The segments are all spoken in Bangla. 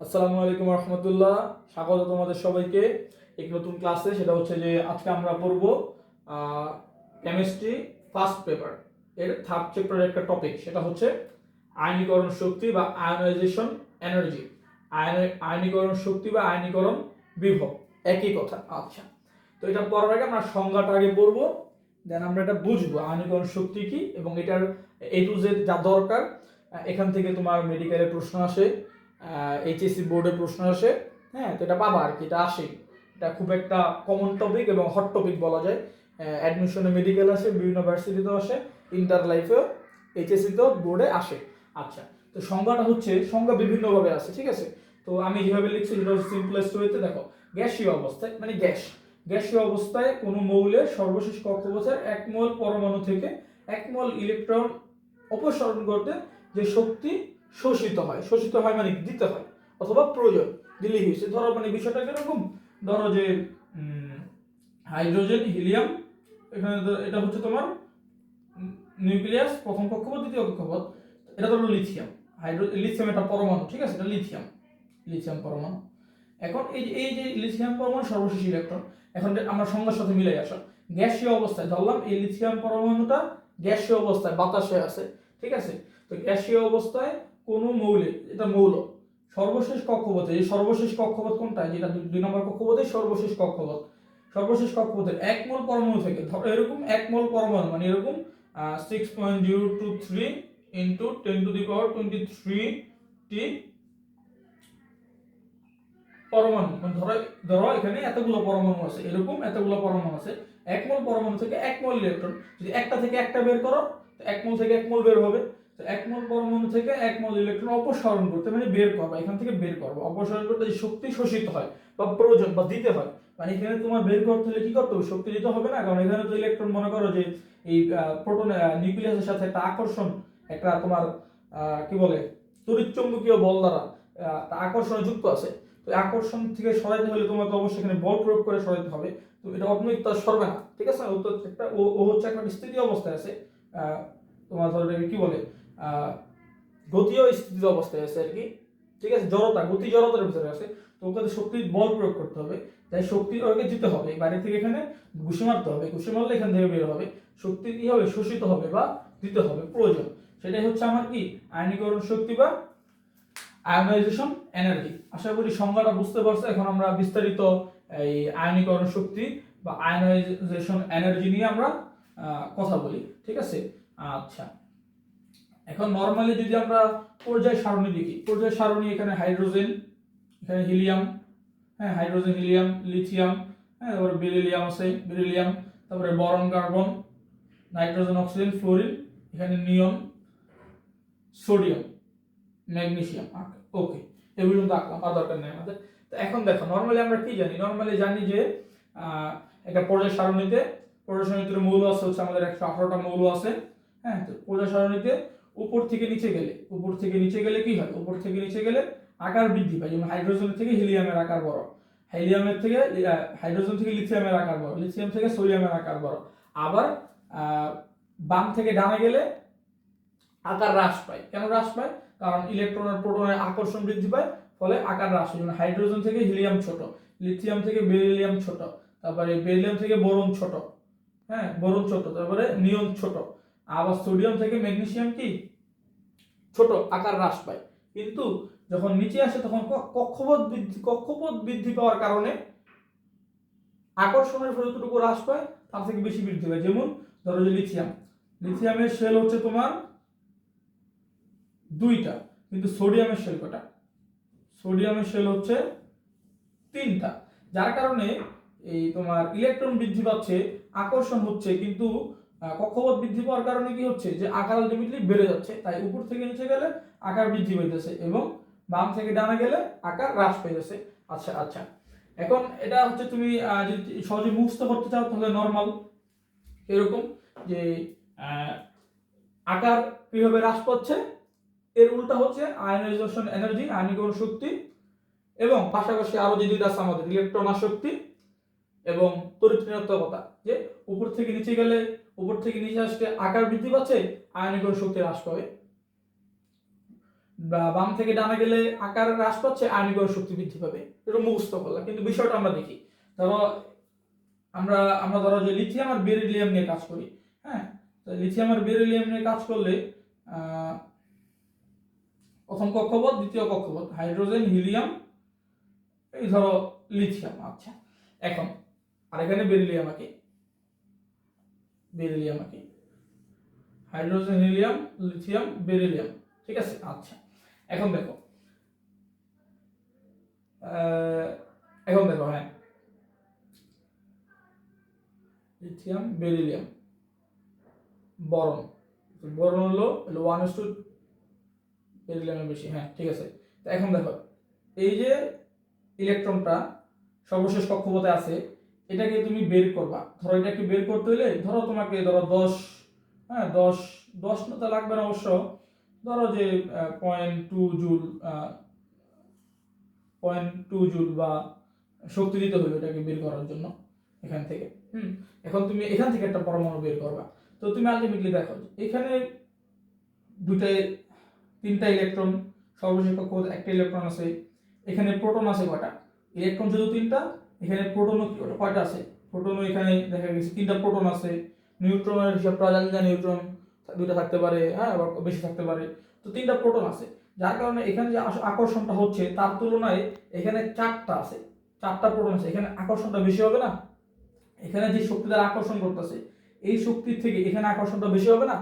আসসালামু আলাইকুম রহমতুল্লাহ। স্বাগত তোমাদের সবাইকে। এক নতুন ক্লাসে, সেটা হচ্ছে যে আজকে আমরা পড়ব কেমিস্ট্রি ফার্স্ট পেপার এর থার্ড চ্যাপ্টারের একটা টপিক সেটা হচ্ছে আয়নীকরণ শক্তি বা আয়নাইজেশন এনার্জি আয়নীকরণ শক্তি বা আয়নীকরণ বিভব, একই কথা। আচ্ছা তো এটা পড়ার আগে আমরা সংজ্ঞাটা আগে পড়ব, দেন আমরা এটা বুঝব, আয়নীকরণ শক্তি কি এবং এটার এ টু জেড যা দরকার, এখান থেকে তোমার মেডিকেলের প্রশ্ন আসে। এইচএসসি বোর্ডের প্রশ্ন আসে হ্যাঁ তো এটা পাবা আর কি, এটা আসেই এটা খুব একটা কমন টপিক এবং হট টপিক বলা যায়। অ্যাডমিশনে মেডিকেল আসে, বিভিন্ন ভার্সিটিতেও আসে ইন্টার লাইফেও এইচএসসিতেও বোর্ডে আসে। আচ্ছা তো সংজ্ঞাটা হচ্ছে, সংজ্ঞা বিভিন্নভাবে আছে ঠিক আছে? তো আমি যেভাবে লিখছি, সেটা হচ্ছে সিম্পলেস্ট ওয়েতে দেখো, গ্যাসীয় অবস্থায় মানে গ্যাস। গ্যাসীয় অবস্থায় কোনো মৌলের সর্বশেষ কক্ষপথের এক মোল পরমাণু থেকে এক মোল ইলেকট্রন অপসারণ করতে যে শক্তি শোষিত হয়। শোষিত হয় মানে? দিতে হয়। অথবা প্রয়োজন। দিলেই হয়েছে। ধরো মানে বিষয়টা কীরকম? ধরো যে হাইড্রোজেন, হিলিয়াম, এখানে এটা হচ্ছে তোমার নিউক্লিয়াস, প্রথম কক্ষপথ, দ্বিতীয় কক্ষপথ। এটা ধরো লিথিয়াম। হাইড্রো, লিথিয়াম এটা পরমাণু, ঠিক আছে? এটা লিথিয়াম। লিথিয়াম পরমাণু। এখন এই যে এই যে লিথিয়াম পরমাণু সর্বশেষ ইলেকট্রন। এখন আমরা সংজ্ঞার সাথে মিলাই আসা। গ্যাসীয় অবস্থায় ধরলাম, এই লিথিয়াম পরমাণুটা গ্যাসীয় অবস্থায় বাতাসে আছে, ঠিক আছে? তো গ্যাসীয় অবস্থায় কোনো মৌলে এটা মৌল। সর্বশেষ কক্ষপথে, এই সর্বশেষ কক্ষপথ কোনটা? যেটা দুই- নম্বর কক্ষপথে সর্বশেষ কক্ষপথ। সর্বশেষ কক্ষপথের এক মোল পরমাণু থেকে, ধরো এরকম এক মোল পরমাণু মানে এরকম six point zero two three into ten to the power twenty three টি পরমাণু। মানে ধরো ধরো এখানে এতগুলো পরমাণু আছে, এরকম এতগুলো পরমাণু আছে। এক মোল পরমাণু থেকে এক মোল ইলেকট্রন। যদি একটা থেকে একটা বের করো এক মোল থেকে এক মোল বের হবে। তো এক মোল পরমাণু থেকে এক মোল ইলেকট্রন অপসারণ করতে মানে বের করবা, এখান থেকে বের করব। অপসারণ করতে শক্তি শোষিত হয় বা প্রয়োজন বা দিতে হয় মানে এখানে তোমার বের করতে হলে কি করতে হবে? শক্তি দিতে হবে না? কারণ এখানে তো ইলেকট্রন মনে করো যে এই প্রোটন নিউক্লিয়াসের সাথে একটা আকর্ষণ, একটা তোমার কি বলে তড়িৎ চুম্বকীয় বল দ্বারা আকর্ষণে যুক্ত আছে। তো আকর্ষণ থেকে সরাইতে হলে তোমাকে অবশ্যই এখানে বল প্রয়োগ করে সরাইতে হবে। তো এটা অটোমেটিক তার সরবে না, ঠিক আছে? ও তো একটা, ও হচ্ছে একটা স্থিতি অবস্থায় আছে তোমার ধরো কি বলে গতীয় স্থিতি অবস্থায় আছে আর কি। ঠিক আছে? জড়তা, গতি জড়তার ভিতরে আছে। তো ওকে শক্তির বল প্রয়োগ করতে হবে। তাই শক্তি ওকে দিতে হবে। বাইরে থেকে এখানে ঘুষি মারতে হবে। ঘুষি মারলে এখান থেকে বের হবে। শক্তি কি হবে? শোষিত হবে বা দিতে হবে। প্রয়োজন। সেটাই হচ্ছে আমার কি? আয়নীকরণ শক্তি বা আয়নাইজেশন এনার্জি। আশা করি সংজ্ঞাটা বুঝতে পারছ। এখন আমরা বিস্তারিত এই আয়নীকরণ শক্তি বা আয়নাইজেশন এনার্জি নিয়ে আমরা কথা বলি। ঠিক আছে? আচ্ছা। এখন নর্মালি যদি আমরা পর্যায় সারণী দেখি, পর্যায় সারণী এখানে হাইড্রোজেন এখানে হিলিয়াম হ্যাঁ হাইড্রোজেন হিলিয়াম লিথিয়াম হ্যাঁ তারপরে বেরিলিয়াম আছে বেরিলিয়াম তারপরে boron carbon nitrogen oxygen fluorine এখানে নিয়ন সোডিয়াম ম্যাগনেসিয়াম ওকে এগুলো কিন্তু আঁকলাম, আর দরকার নেই আমাদের। তো এখন দেখো নর্মালি আমরা কি জানি? নর্মালি জানি যে একটা পর্যায় সারণীতে পর্যায় সারণীতে মৌল আছে, হচ্ছে আমাদের একশো আঠারোটা মৌল আছে হ্যাঁ তো পর্যায় সারণীতে উপর থেকে নিচে গেলে, উপর থেকে নিচে গেলে কি হয়? উপর থেকে নিচে গেলে আকার বৃদ্ধি পায়। যেমন হাইড্রোজেন থেকে হিলিয়ামের আকার বড়। হিলিয়ামের থেকে হাইড্রোজেন থেকে লিথিয়ামের আকার বড়। লিথিয়াম থেকে সোডিয়ামের আকার বড়। আবার বাম থেকে ডানে গেলে আকার হ্রাস পায়। কেন হ্রাস পায়? কারণ ইলেকট্রন আর প্রোটনের আকর্ষণ বৃদ্ধি পায়, ফলে আকার হ্রাস হয়। যেমন হাইড্রোজেন থেকে হিলিয়াম ছোট লিথিয়াম থেকে বেরিলিয়াম ছোট, তারপরে বেরিলিয়াম থেকে বোরন ছোট হ্যাঁ বোরন ছোট, তারপরে নিয়ন ছোট। আবার সোডিয়াম থেকে ম্যাগনেসিয়াম কি? ছোট আকার হ্রাস পায়। কিন্তু যখন নিচে আসে তখন কক্ষপথ বৃদ্ধি কক্ষপথ বৃদ্ধি পাওয়ার কারণে আকর্ষণের ফলে যতটুকু হ্রাস পায়, তার থেকে বেশি বৃদ্ধি পায়। যেমন ধরো যে লিথিয়াম। লিথিয়ামের শেল হচ্ছে তোমার দুইটা, কিন্তু সোডিয়ামের শেল কটা? সোডিয়ামের শেল হচ্ছে তিনটা, যার কারণে এই তোমার ইলেকট্রন বৃদ্ধি পাচ্ছে, আকর্ষণ হচ্ছে, কিন্তু কক্ষপথ বৃদ্ধি পাওয়ার কারণে কি হচ্ছে যে আকার আলটিমেটলি বেড়ে যাচ্ছে। তাই উপর থেকে নিচে গেলে আকার বৃদ্ধি পাইতেছে এবং বাম থেকে ডানা গেলে আকার হ্রাস পাইতেছে। আচ্ছা আচ্ছা। এখন এটা হচ্ছে তুমি যদি সহজে মুখস্থ করতে চাও তাহলে নর্মাল এরকম যে আকার কীভাবে হ্রাস পাচ্ছে, এর উল্টা হচ্ছে আয়নাইজেশন এনার্জি আয়নীকরণ শক্তি এবং পাশাপাশি আরও যে দুইটা আছে আমাদের ইলেকট্রন শক্তি এবং তড়িৎ ঋণাত্মকতা। যে উপর থেকে নিচে গেলে উপর থেকে নিচে আসতে আকার বৃদ্ধি পাচ্ছে আয়নীকরণ শক্তি হ্রাস পাবে। বাম থেকে ডানা গেলে আকার হ্রাস পাচ্ছে আয়নীকরণ শক্তি বৃদ্ধি পাবে। এটা মুখস্থ করলাম কিন্তু বিষয়টা আমরা দেখি। ধরো, আমরা আমরা ধরো যে লিথিয়াম আর বেরিলিয়াম নিয়ে কাজ করি হ্যাঁ? লিথিয়াম আর বেরিলিয়াম নিয়ে কাজ করলে প্রথম কক্ষপথ, দ্বিতীয় কক্ষপথ হাইড্রোজেন হিলিয়াম এই ধরো লিথিয়াম আচ্ছা। এখন, আর এখানে বেরিলিয়াম আঁকি বেরিলিয়াম আঁকি হাইড্রোজেন হিলিয়াম লিথিয়াম বেরিলিয়াম ঠিক আছে? আচ্ছা। এখন দেখো। এখন দেখো হ্যাঁ। লিথিয়াম বেরিলিয়াম বরন বরন হলো ওয়ান ইস টু বেরিলিয়ামের বেশি। হ্যাঁ ঠিক আছে। তো এখন দেখো, এই যে ইলেকট্রনটা সর্বশেষ কক্ষপথে আছে এটাকে তুমি বের করবা। ধরো এটাকে বের করতে হলে ধরো তোমাকে ধরো দশ হ্যাঁ দশ দশ তো লাগবে না অবশ্য। ধরো যে point two joule point two joule বা শক্তি দিতে হলো এটাকে বের করার জন্য এখান থেকে। হুম, এখন তুমি এখান থেকে একটা পরমাণু বের করবা। তো তুমি আলটিমেটলি দেখো এখানে দুটাই তিনটা ইলেকট্রন সর্বশেষ একটা ইলেকট্রন আছে, এখানে প্রোটন আছে কয়টা? ইলেকট্রন শুধু তিনটা এখানে প্রোটনও কয়টা আছে? প্রোটনও এখানে দেখা গেছে তিনটা প্রোটন আছে। নিউট্রনের হিসাবটা জানি না নিউট্রন দুইটা থাকতে পারে হ্যাঁ আবার বেশি থাকতে পারে। তো তিনটা প্রোটন আছে। যার কারণে এখানে যে আকর্ষণটা হচ্ছে, তার তুলনায় এখানে চারটা আছে। চারটা প্রোটন আছে। এখানে আকর্ষণটা বেশি হবে না? এখানে যে শক্তি দ্বারা আকর্ষণ করতেছে, এই শক্তির থেকে এখানে আকর্ষণটা বেশি হবে না?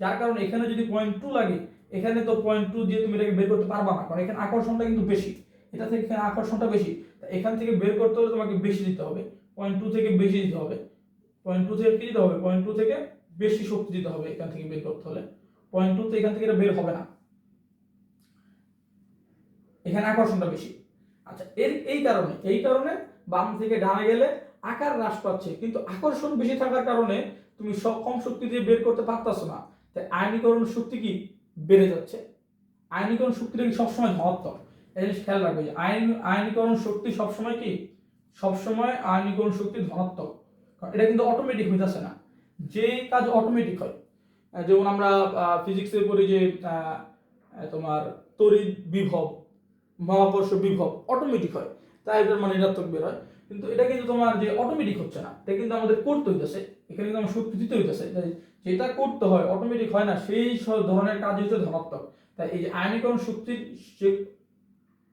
যার কারণে এখানে যদি পয়েন্ট টু লাগে, এখানে তো পয়েন্ট টু দিয়ে তুমি এটাকে বের করতে পারবা না। কারণ এখানে আকর্ষণটা কিন্তু বেশি। এটা থেকে এখানে আকর্ষণটা বেশি। এখান থেকে বের করতে হলে তোমাকে বেশি দিতে হবে। পয়েন্ট টু থেকে বেশি দিতে হবে। পয়েন্ট টু থেকে কি দিতে হবে? পয়েন্ট টু থেকে বেশি শক্তি দিতে হবে এখান থেকে বের করতে হলে। পয়েন্ট টু তো এখান থেকে এটা বের হবে না। এখানে আকর্ষণটা বেশি। আচ্ছা এর এই কারণে এই কারণে বাম থেকে ডানে গেলে আকার হ্রাস পাচ্ছে। কিন্তু আকর্ষণ বেশি থাকার কারণে তুমি সব কম শক্তি দিয়ে বের করতে পারতাছো না। তাই আয়নীকরণ শক্তি কি? বেড়ে যাচ্ছে। আয়নীকরণ শক্তিটা কি সবসময় ধনাত্মক এই জিনিস খেয়াল রাখবে যে আয়ন আয়নীকরণ শক্তি সবসময় কি? সবসময় আয়নীকরণ শক্তি ধনাত্মক। এটা কিন্তু অটোমেটিক হইতেছে না। যে কাজ অটোমেটিক হয় যেমন আমরা ফিজিক্সের পড়ি যে তোমার তড়িৎ বিভব, মহাকর্ষ বিভব অটোমেটিক হয়। তাই এটার মানে ঋণাত্মক বের হয়। কিন্তু এটা কিন্তু তোমার যে অটোমেটিক হচ্ছে না, এটা কিন্তু আমাদের করতে হইতেছে। এখানে কিন্তু আমার শক্তি দিতে হইতেছে যেটা করতে হয় অটোমেটিক হয় না, সেই ধরনের কাজ হচ্ছে ধনাত্মক। তাই এই যে আয়নীকরণ শক্তির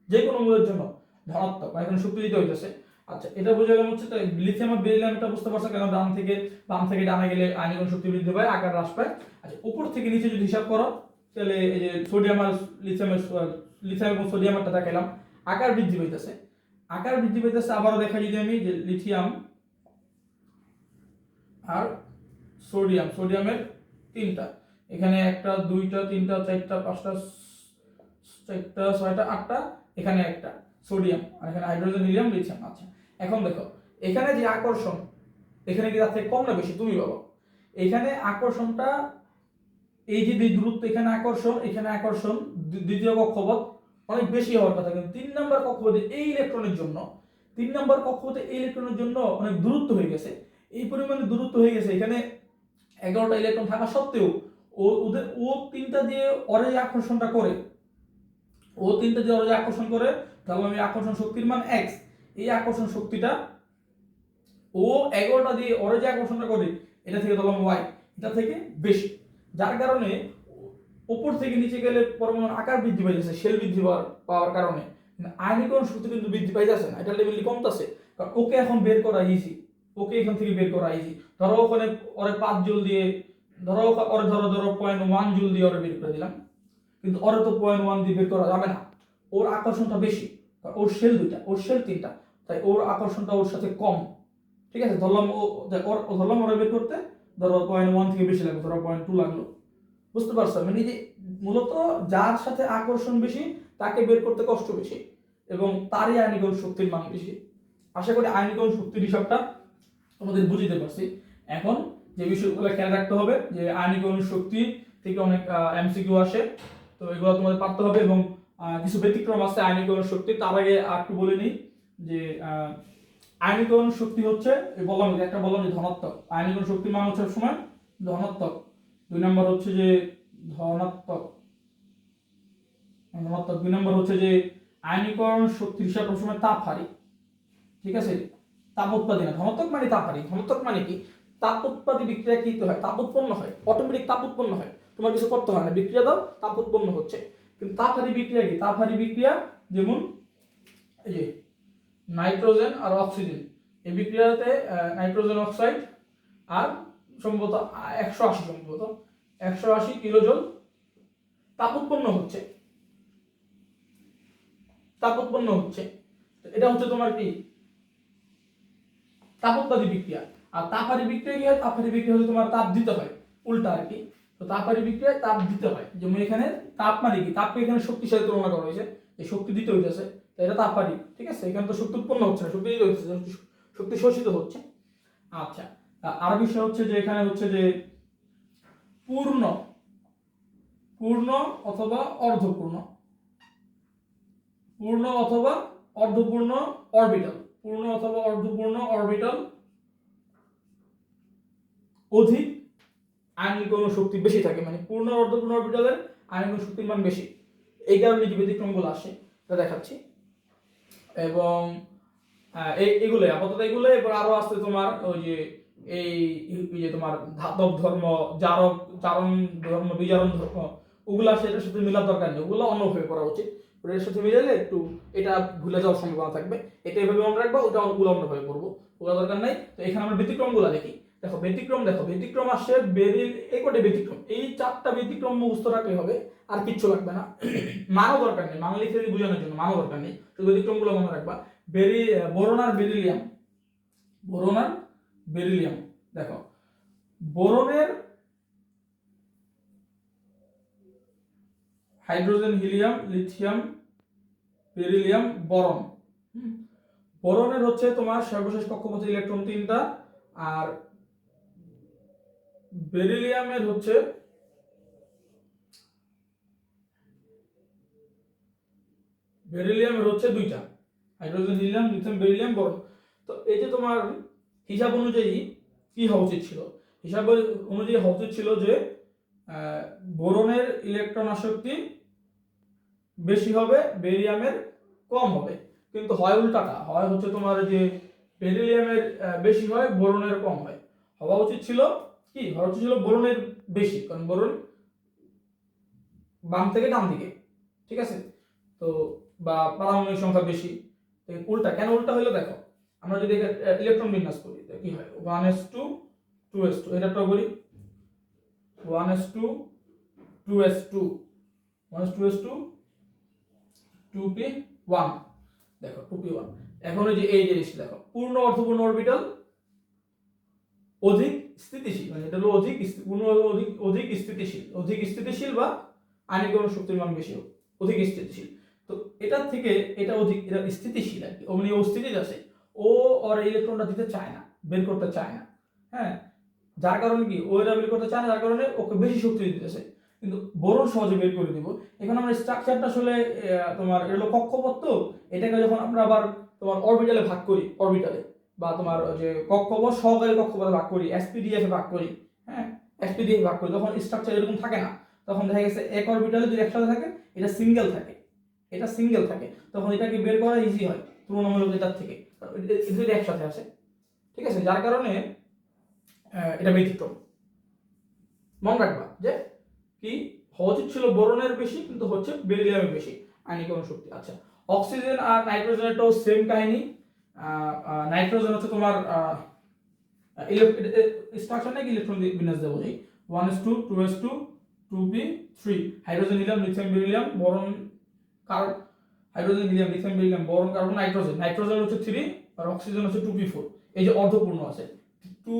যে- কোনো মূলের জন্য, ধনাত্মক এখানে শক্তি দিতে হইতেছে। আচ্ছা এটা বোঝা গেল হচ্ছে তো লিথিয়াম আর বেরিলিয়াম এটা বুঝতে পারছ কেন? ডান থেকে, বাম থেকে ডানে গেলে আয়নীকরণ শক্তি বৃদ্ধি পায়, আকার হ্রাস পায়। আচ্ছা উপর থেকে নিচে যদি হিসাব করো, তাহলে এই যে সোডিয়াম আর লিথিয়ামের লিথিয়াম এবং সোডিয়ামটা দেখাইলাম, আকার বৃদ্ধি পাইতেছে। আকার বৃদ্ধি পাইতেছে, আবারও দেখা যদি আমি যে লিথিয়াম আর সোডিয়াম সোডিয়ামের তিনটা। এখানে একটা, দুইটা, তিনটা, চারটা, পাঁচটা চারটা ছয়টা, আটটা, এখানে একটা, সোডিয়াম, আর এখানে হাইড্রোজেন, হিলিয়াম, লিথিয়াম আচ্ছা। এখন দেখো, এখানে যে আকর্ষণ, এখানে কি তার থেকে কম না বেশি? তুমি বলো এখানে আকর্ষণটা, এই যে দূরত্ব, এখানে আকর্ষণ এখানে আকর্ষণ দ্বিতীয় কক্ষপথ অনেক বেশি হওয়ার কথা, কিন্তু তিন নম্বর কক্ষপথে এই ইলেকট্রনের জন্য, তিন নম্বর কক্ষপথে এই ইলেকট্রনের জন্য অনেক দূরত্ব হয়ে গেছে। এই পরিমাণে দূরত্ব হয়ে গেছে, এখানে এগারোটা ইলেকট্রন থাকা সত্ত্বেও, ও, ওদের, ও তিনটা দিয়ে যে আকর্ষণটা করে ও তিনটা দিয়ে ওরা যে আকর্ষণ করে, তাহলে আমি আকর্ষণ শক্তির মান এক্স এই আকর্ষণ শক্তিটা ও এগারোটা দিয়ে যে আকর্ষণটা করে, এটা থেকে ধরলাম ওয়াই এটা থেকে বেশি। যার কারণে উপর থেকে নিচে গেলে পরমাণুর আকার বৃদ্ধি পাই যাচ্ছে সেল বৃদ্ধি পাওয়ার কারণে। কিন্তু আয়নীকরণ শক্তি কিন্তু বৃদ্ধি পাই যাচ্ছে না, এটা লেভেল কমতেছে। কারণ ওকে এখন বের করা ইজি ওকে এখান থেকে বের করা ইজি ধরো ওখানে ওরে পাঁচ জুল দিয়ে, ধরো ওরে ধরো ধরো পয়েন্ট ওয়ান জুল দিয়ে ওরে বের করে দিলাম। কিন্তু ওরে তো পয়েন্ট ওয়ান দিয়ে বের করা যাবে না। ওর আকর্ষণটা বেশি ওর সেল দুইটা, ওর সেল তিনটা, তাই ওর আকর্ষণটা ওর সাথে কম। ঠিক আছে? ধরলাম ওর, ধরলাম ওরা বের করতে, ধরো পয়েন্ট ওয়ান থেকে বেশি লাগল, ধরো পয়েন্ট টু লাগল। বুঝতে পারছ? মানে যে মূলত যার সাথে আকর্ষণ বেশি, তাকে বের করতে কষ্ট বেশি এবং তারই আয়নীকরণ শক্তির মান বেশি। আশা করি আয়নীকরণ শক্তির হিসাবটা তোমাদের বুঝতে পারছি। এখন যে বিষয়গুলো খেয়াল রাখতে হবে, যে আয়নীকরণ শক্তি থেকে অনেক এমসিকিউ আসে তো এগুলো তোমাদের পারতে হবে এবং কিছু ব্যতিক্রম আছে আয়নীকরণ শক্তি। তার আগে আর একটু বলে নিই যে আহ, আয়নীকরণ শক্তি হচ্ছে বললাম একটা বললাম যে ধনাত্মক। আয়নীকরণ শক্তির মান হচ্ছে সময় ধনাত্মক। দুই নম্বর হচ্ছে যে ধনাত্মক। ধনাত্মক। দুই নম্বর হচ্ছে যে আয়নীকরণ শক্তি হিসাব সবসময় তাপ হারি। ঠিক আছে? তাপ উৎপাদী না। ধনাত্মক মানে তাপ হারি। ধনাত্মক মানে কি? তাপ উৎপাদী বিক্রিয়া কি হয়। তাপ উৎপন্ন হয়। অটোমেটিক তাপ উৎপন্ন হয়। তোমার কিছু করতে হয় না। বিক্রিয়া দাও তাপ উৎপন্ন হচ্ছে। কিন্তু তাপহারী বিক্রিয়া কি? তাপহারী বিক্রিয়া যেমন এই যে নাইট্রোজেন আর অক্সিজেন। এই বিক্রিয়াতে নাইট্রোজেন অক্সাইড আর সম্ভবত একশো আশি সম্ভবত। একশো আশি কিলোজল তাপ উৎপন্ন হচ্ছে। তাপ উৎপন্ন হচ্ছে। এটা হচ্ছে তোমার কি? তাপোৎপাদী বিক্রিয়া। আর তাপহারী বিক্রিয়া কি হয়? তাপহারী বিক্রিয়া হচ্ছে তোমার তাপ দিতে হয়। উল্টা আর কি। তো তাপহারী বিক্রিয়ায় তাপ দিতে হয়। যেমন এখানে তাপ মানে কি? তাপকে এখানে শক্তির সাথে তুলনা করা হয়েছে। এই শক্তি দিতে হইতেছে, তো এটা তাপহারী ঠিক আছে? এখানে তো শক্তি উৎপন্ন হচ্ছে না, শক্তি দিতে হচ্ছে শক্তি- শোষিত হচ্ছে। আচ্ছা আর বিষয় হচ্ছে যে এখানে হচ্ছে যে পূর্ণ পূর্ণ অথবা অর্ধপূর্ণ। পূর্ণ অথবা অর্ধপূর্ণ অরবিটাল পূর্ণ অথবা অর্ধপূর্ণ অরবিটাল অধিক আয়নীকরণ শক্তি বেশি থাকে মানে পূর্ণ অর্ধপূর্ণ অরবিটালের আয়নীকরণ শক্তির মান বেশি। এই কারণে যে ব্যতিক্রমগুলো আসে এটা দেখাচ্ছি। এবং আহ, এই এগুলো আপাতত এগুলো এবার আরও আছে তোমার ওই যে এই যে তোমার ধাতব ধর্ম জারক জারণ ধর্ম বিজারণ ধর্ম ওগুলা সেটার সাথে মিলার দরকার নেই ওগুলো অন্যভাবে করা উচিত। ওটা এর সাথে মিলালে একটু এটা ভুলে যাওয়ার সম্ভাবনা থাকবে এটা এভাবে মনে রাখব ওটা ওগুলো অন্যভাবে করব ওগুলো দরকার নাই। তো এখানে আমরা ব্যতিক্রমগুলো দেখি। দেখো, ব্যতিক্রম দেখো, ব্যতিক্রম আসছে বেরিল এই কটে ব্যতিক্রম। এই চারটা ব্যতিক্রম মুখস্থ রাখলে হবে, আর কিচ্ছু লাগবে না। মানও দরকার নেই লিখে দিয়ে বোঝানোর জন্য মানও দরকার নেই শুধু ব্যতিক্রমগুলো মনে রাখবা। বেরি বোরন আর বেরিলিয়াম। বোরন আর বেরিলিয়াম, দেখো। বোরনের hydrogen, helium, lithium, beryllium boron. বরনের হচ্ছে তোমার সর্বশেষ কক্ষপথে ইলেকট্রন তিনটা, আর বেরিলিয়ামের হচ্ছে বেরিলিয়ামের হচ্ছে দুইটা। Hydrogen, helium, lithium, beryllium boron তো এই যে তোমার হিসাব অনুযায়ী কি হওয়া উচিত ছিল? হিসাব অনুযায়ী হওয়া উচিত ছিল যে বোরনের ইলেকট্রন আসক্তি বেশি হবে বেরিয়ামের কম হবে। কিন্তু হয় উল্টাটা, হয় হচ্ছে তোমার যে বেরিলিয়ামের বেশি হয়, বোরনের কম হয়। হওয়া উচিত ছিল কি? উচিত ছিল বোরনের বেশি, কারণ বোরন বাম থেকে ডান দিকে, ঠিক আছে? তো বা পারমাণবিক সংখ্যা বেশি উল্টা, কেন উল্টা হলো দেখো, আমরা যদি ইলেকট্রন বিন্যাস করি কি হয়? One s two two s two এটা করি one s two two s two one s two s two two p one দেখো টু পি ওয়ান এখন ওই যে এই জিনিসটা দেখো, পূর্ণ অর্থপূর্ণ অরবিটাল অধিক স্থিতিশীল মানে এটা হলো অধিক পূর্ণ অধিক অধিক স্থিতিশীল। অধিক স্থিতিশীল বা আয়নীকরণ শক্তির মান বেশি অধিক স্থিতিশীল। তো এটার থেকে এটা অধিক, এটা স্থিতিশীল আর কি ও মানে ও স্থিতিতে আছে, ও ওর ইলেকট্রনটা দিতে চায় না, বের করতে চায় না হ্যাঁ? যার কারণে কি, ও এটা বের করতে চায় না, যার কারণে ওকে বেশি শক্তি দিতেছে কিন্তু বোরন সহজে বের করে দিব। এখন আমরা স্ট্রাকচারটা আসলে তোমার এটা হলো কক্ষপথ তো, এটাকে যখন আমরা আবার তোমার অরবিটালে ভাগ করি অরবিটালে বা তোমার যে কক্ষপথ সহকারী কক্ষপথে ভাগ করি এসপিডিএফ ভাগ করি হ্যাঁ? এসপিডিএফ ভাগ করি, তখন স্ট্রাকচার এরকম থাকে না। তখন দেখা গেছে এক অরবিটালে যদি একসাথে থাকে, এটা সিঙ্গেল থাকে। এটা সিঙ্গেল থাকে। তখন এটাকে বের করা ইজি হয়, তুলনামূলক এটার থেকে। যদি একসাথে আসে। ঠিক আছে? যার কারণে এটা ব্যতিক্রম মনে রাখবা যে, কি? উচিত ছিল বোরনের বেশি, কিন্তু হচ্ছে বেরিলিয়ামের বেশি আয়নীকরণ শক্তি আচ্ছা অক্সিজেন আর নাইট্রোজেনটাও সেম কাহিনী। নাইট্রোজেন হচ্ছে তোমার স্ট্রাকচার নাকি ইলেকট্রন বিন্যাস দেবো? যাই one s two two s two two b three hydrogen helium lithium beryllium boron carbon hydrogen helium lithium beryllium boron carbon nitrogen nitrogen হচ্ছে থ্রি আর অক্সিজেন হচ্ছে টু পি ফোর এই যে অর্ধপূর্ণ আছে। টু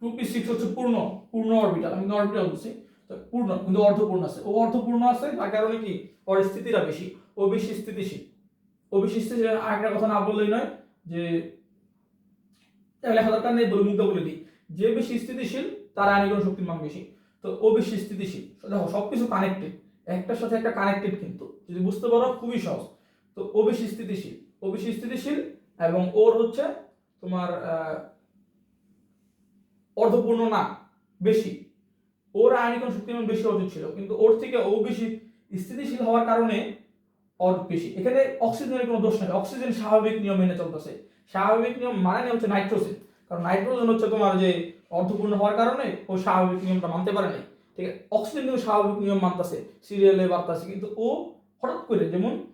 টু পি সিক্স হচ্ছে পূর্ণ পূর্ণ অরবিটাল আমি অরবিটাল বলছি। পূর্ণ, কিন্তু অর্ধপূর্ণ আছে। ও অর্ধপূর্ণ আছে, তার কারণে কি? ওর স্থিতিটা বেশি। ও বেশি স্থিতিশীল ও বেশি স্থিতিশীল আর একটা কথা না বললেই নয় যে লেখা দরকার নেই বলে বলে দিই। যে বেশি স্থিতিশীল তার আয়নীকরণ শক্তির মান বেশি। তো ও বেশি স্থিতিশীল দেখো, সবকিছু কানেক্টেড একটার সাথে একটা কানেক্টেড কিন্তু, যদি বুঝতে পারো, খুবই সহজ। তো ও বেশি স্থিতিশীল ও স্থিতিশীল এবং ওর হচ্ছে তোমার অর্ধপূর্ণ না, বেশি। ওর আয়নিকরণ শক্তিমান বেশি অর্জন ছিল, কিন্তু ওর থেকে ও স্থিতিশীল হওয়ার কারণে ওর বেশি এখানে অক্সিজেনের কোনো দোষ নেই। অক্সিজেন স্বাভাবিক নিয়ম মেনে চলতেছে। স্বাভাবিক নিয়ম মানে হচ্ছে নাইট্রোজেন। কারণ নাইট্রোজেন হচ্ছে তোমার যে অর্ধপূর্ণ হওয়ার কারণে ও স্বাভাবিক নিয়মটা মানতে পারে নাই। ঠিক আছে? অক্সিজেন কিন্তু স্বাভাবিক নিয়ম মানতেছে, সিরিয়ালে বাড়তেছে। কিন্তু ও হঠাৎ করে যেমন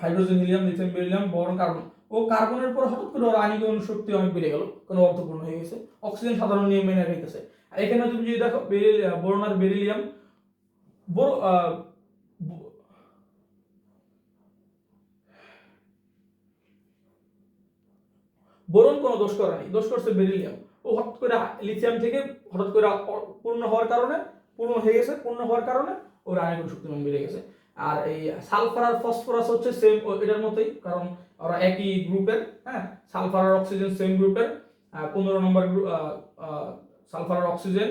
hydrogen, helium, lithium, beryllium boron carbon, ও কার্বনের পর হঠাৎ করে ওর আণবিক শক্তি অনেক বেড়ে গেল। কোনো অর্থপূর্ণ হয়ে গেছে। অক্সিজেন সাধারণ নিয়ম মেনে রেখেছে আর এখানে তুমি যদি দেখো বেরিল বোরন আর বেরিলিয়াম বোর আহ, ব- বোরন কোনো দোষ করে নাই। দোষ করছে বেরিলিয়াম। ও হঠাৎ করে লিথিয়াম থেকে হঠাৎ করে পূর্ণ হওয়ার কারণে, পূর্ণ হয়ে গেছে, পূর্ণ হওয়ার কারণে ওর আয়নিক শক্তিমান বেড়ে গেছে। আর এই সালফার আর ফসফরাস হচ্ছে সেম এটার মতোই, কারণ ওরা একই গ্রুপের হ্যাঁ? সালফার আর অক্সিজেন সেম গ্রুপের পনেরো নম্বর সালফার আর অক্সিজেন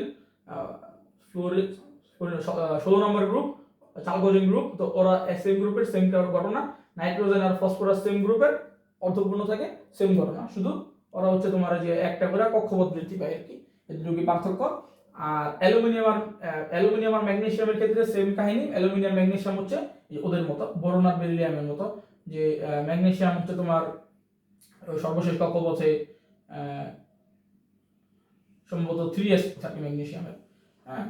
ষোলো নম্বর গ্রুপ চালকোজেন গ্রুপ তো ওরা সেম গ্রুপের সেম ঘটনা। নাইট্রোজেন আর ফসফরাস সেম গ্রুপের অর্ধপূর্ণ থাকে সেম ঘটনা। শুধু ওরা হচ্ছে তোমার যে একটা করে কক্ষপথ বৃদ্ধি পায় আর কি। দুটো পার্থক্য? আর অ্যালুমিনিয়াম আর অ্যালুমিনিয়াম আর ম্যাগনেসিয়ামের ক্ষেত্রে সেম কাহিনী। অ্যালুমিনিয়াম ম্যাগনেসিয়াম হচ্ছে যে ওদের মতো বোরন আর বেরিলিয়ামের মতো, যে ম্যাগনেসিয়াম হচ্ছে তোমার সর্বশেষ কক্ষপথে সম্ভবত থ্রি এস থাকে ম্যাগনেসিয়ামের হ্যাঁ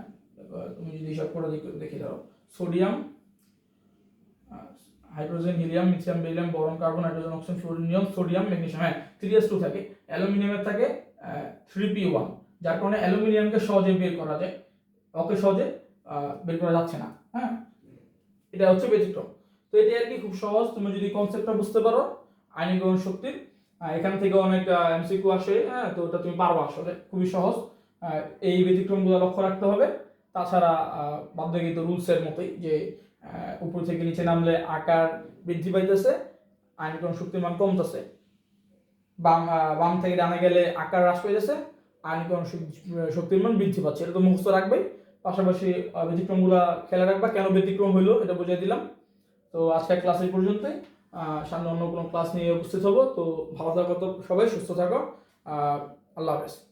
তুমি যদি হিসাব করে দেখে- দাও sodium hydrogen, helium, lithium beryllium boron, carbon, hydrogen, oxygen fluorine neon, sodium magnesium হ্যাঁ থ্রি এস টু থাকে, অ্যালুমিনিয়ামের থাকে থ্রি পি ওয়ান যার কারণে অ্যালুমিনিয়ামকে সহজে বের করা যায় ওকে সহজে বের করা যাচ্ছে না হ্যাঁ এটা হচ্ছে ব্যতিক্রম। তো এটা আর কি খুব সহজ, তুমি যদি কনসেপ্টটা বুঝতে পারো আইনীকরণ শক্তির এখান থেকে অনেক এমসিকিউ আসে হ্যাঁ তো ওটা তুমি পারবা আসলে, খুবই সহজ এই ব্যতিক্রমগুলো লক্ষ্য রাখতে হবে, তাছাড়া বাধ্যগত রুলসের মতোই যে উপর থেকে নিচে নামলে আকার বৃদ্ধি পাইতেছে আইনীকরণ শক্তির মান কমতেছে। বাম বাম থেকে ডানে গেলে আকার হ্রাস পেয়েছে আইনীকরণ শক- শক্তির মান বৃদ্ধি পাচ্ছে। এটা তো মুখস্থ রাখবেই। পাশাপাশি ব্যতিক্রমগুলো খেয়াল রাখবা। কেন ব্যতিক্রম হইল এটা বুঝিয়ে দিলাম। তো আজকের ক্লাস এই পর্যন্তই। সামনে অন্য কোনো ক্লাস নিয়ে উপস্থিত হব। তো ভালো থাকো তো সবাই, সুস্থ থাকো। আল্লাহ হাফেজ।